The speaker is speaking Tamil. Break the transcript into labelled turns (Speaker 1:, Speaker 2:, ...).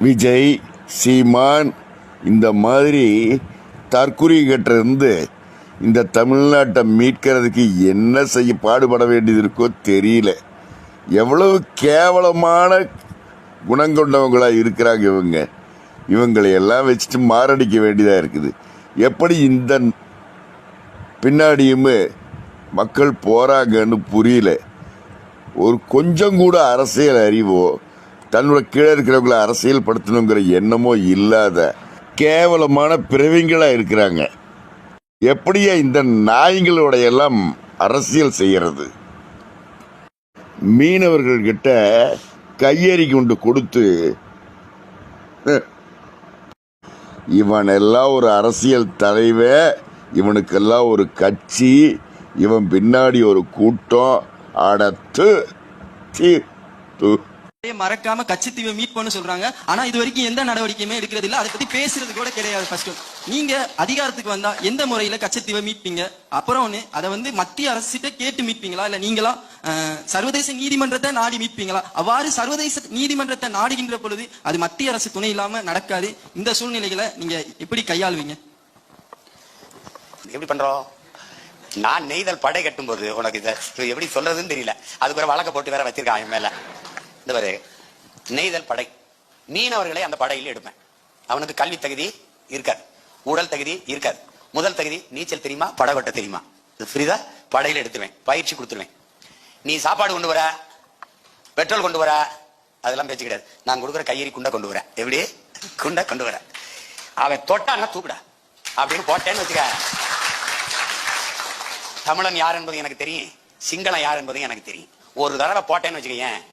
Speaker 1: விஜய் சீமான் இந்த மாதிரி தற்குறிகிட்டிருந்து இந்த தமிழ்நாட்டை மீட்கிறதுக்கு என்ன செய்ய பாடுபட வேண்டியது இருக்கோ தெரியல. எவ்வளவு கேவலமான குணங்கொண்டவங்களாக இருக்கிறாங்க இவங்க. இவங்களை எல்லாம் வச்சுட்டு மாரடிக்க வேண்டியதாக இருக்குது. எப்படி இந்த பின்னாடியுமே மக்கள் போகிறாங்கன்னு புரியல. ஒரு கொஞ்சம் கூட அரசியல் அறிவோ தன்னோட கீழே இருக்கிறவங்களை அரசியல் படுத்தணுங்கிற எண்ணமோ இல்லாத கேவலமான பிறவிங்களாக இருக்கிறாங்க. எப்படியா இந்த நாய்களோட எல்லாம் அரசியல் செய்கிறது மீனவர்கள்கிட்ட கையெறி கொண்டு கொடுத்து இவன் எல்லாம் ஒரு அரசியல் தலைவர் இவனுக்கெல்லாம் ஒரு கட்சி இவன் பின்னாடி ஒரு கூட்டம் அடத்து தீ து
Speaker 2: மறக்காம கச்சத்தீவை மீட் பண்ண சொல்றாங்க. ஆனா இது வரைக்கும் எந்த நடவடிக்கையுமே எடுக்கிறது இல்ல. அதை பத்தி பேசுறது கூட கிடையாது ஃபர்ஸ்ட் நீங்க அதிகாரத்துக்கு வந்தா எந்த முறையில கச்சத்தீவை மீட்பீங்க? அப்புறம் ஒண்ணு அதை வந்து மத்திய அரசிட்ட கேட்டு மீட்பீங்களா? இல்ல நீங்களா சர்வதேச நீதிமன்றத்தை நாடி மீட்பீங்களா? அவ்வாறு சர்வதேச நீதிமன்றத்தை நாடுகின்ற பொழுது அது மத்திய அரசு துணை இல்லாம நடக்காது. இந்த சூழ்நிலைகளை நீங்க எப்படி கையாளுவீங்க?
Speaker 3: எப்படி பண்றோம்? நான் நெய்தல் படை கட்டும்போது உனக்கு இதை எப்படி சொல்றதுன்னு தெரியல. அதுக்கு ஒரு வழக்க போட்டு வேற வச்சிருக்கான் என் மேல. இந்த நெய்தல் படை. மீனவர்களை அந்த படையில் எடுப்பேன். அவனுக்கு கல்வி தகுதி இருக்காது. உடல் தகுதி இருக்காது. முதல் தகுதி நீச்சல் தெரியுமா? படகொட்ட தெரியுமா? இது புரியுதா படையில் எடுத்துருவேன். பயிற்சி கொடுத்துருவேன். நீ சாப்பாடு கொண்டு வர பெட்ரோல் கொண்டு வர அதெல்லாம் பேச்சு கிடையாது. நான் கொடுக்குற கையெறி குண்டை கொண்டு வரேன். எப்படி? குண்டை கொண்டு வரேன். அவன் தொட்டான்னா தூக்குடா. அப்படின்னு போட்டேன்னு வச்சுக்க. தமிழன் யார் என்பது எனக்கு தெரியும். சிங்களம் யார் என்பது எனக்கு தெரியும். ஒரு தடவை போட்டேன்னு வச்சுக்கேன்